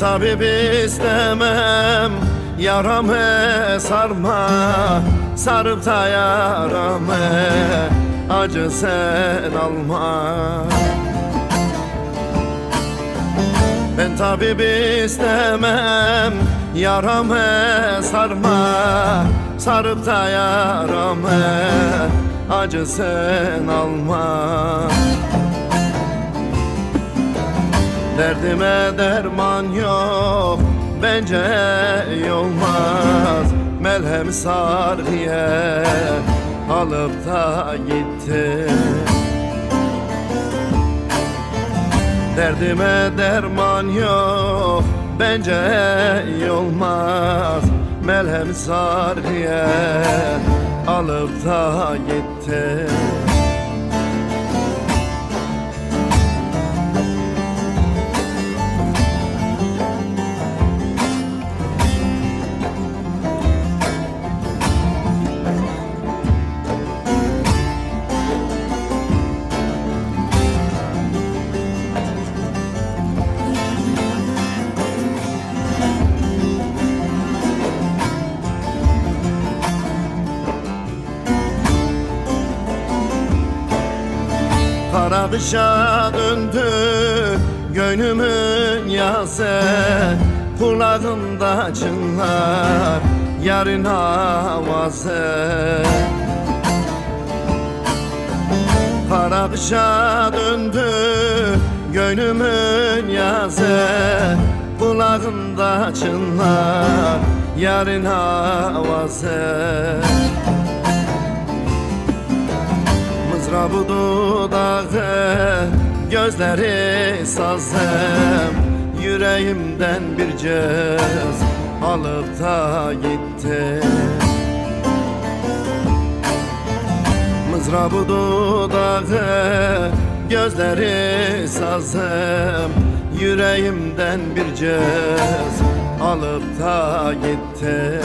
tabip istemem. Yaramı sarma Sarıp da yaramı Acı sen alma. Ben tabip istemem Yaramı sarma Sarıp da yaramı Acı sen alma Derdime derman yok Bence iyi olmaz Melhem sarıya Alıp da gitti Derdime derman yok Bence iyi olmaz Melhem sarıya Alıp da gitti Kara dışa döndü gönlümün yazı Kulağımda çınlar yarın havası Kara dışa döndü gönlümün yazı Kulağımda çınlar yarın havası Mızrabı dudağı Gözleri sazım Yüreğimden bir cez Alıp da gitti Mızrabı dudağı Gözleri sazım Yüreğimden bir cez Alıp da gitti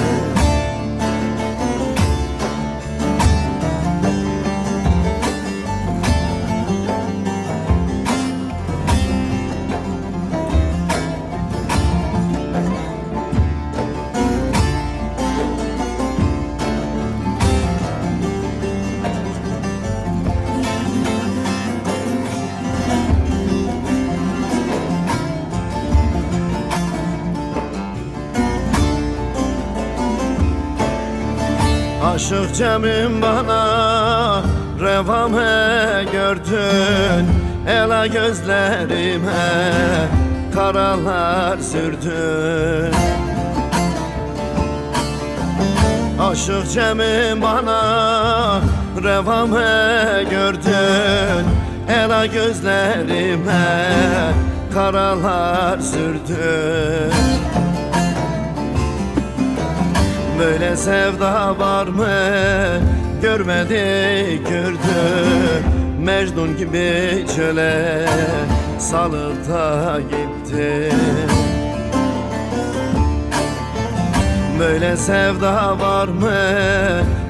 Aşık Cem'im bana revame gördün. Ela gözlerime karalar sürdün. Aşık Cem'im bana revame gördün. Ela gözlerime karalar sürdün Böyle sevda var mı? Görmedi gördü Mecnun gibi çöle salıp gitti Böyle sevda var mı?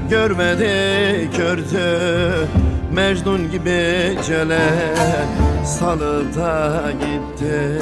Görmedi gördü Mecnun gibi çöle salıp da gitti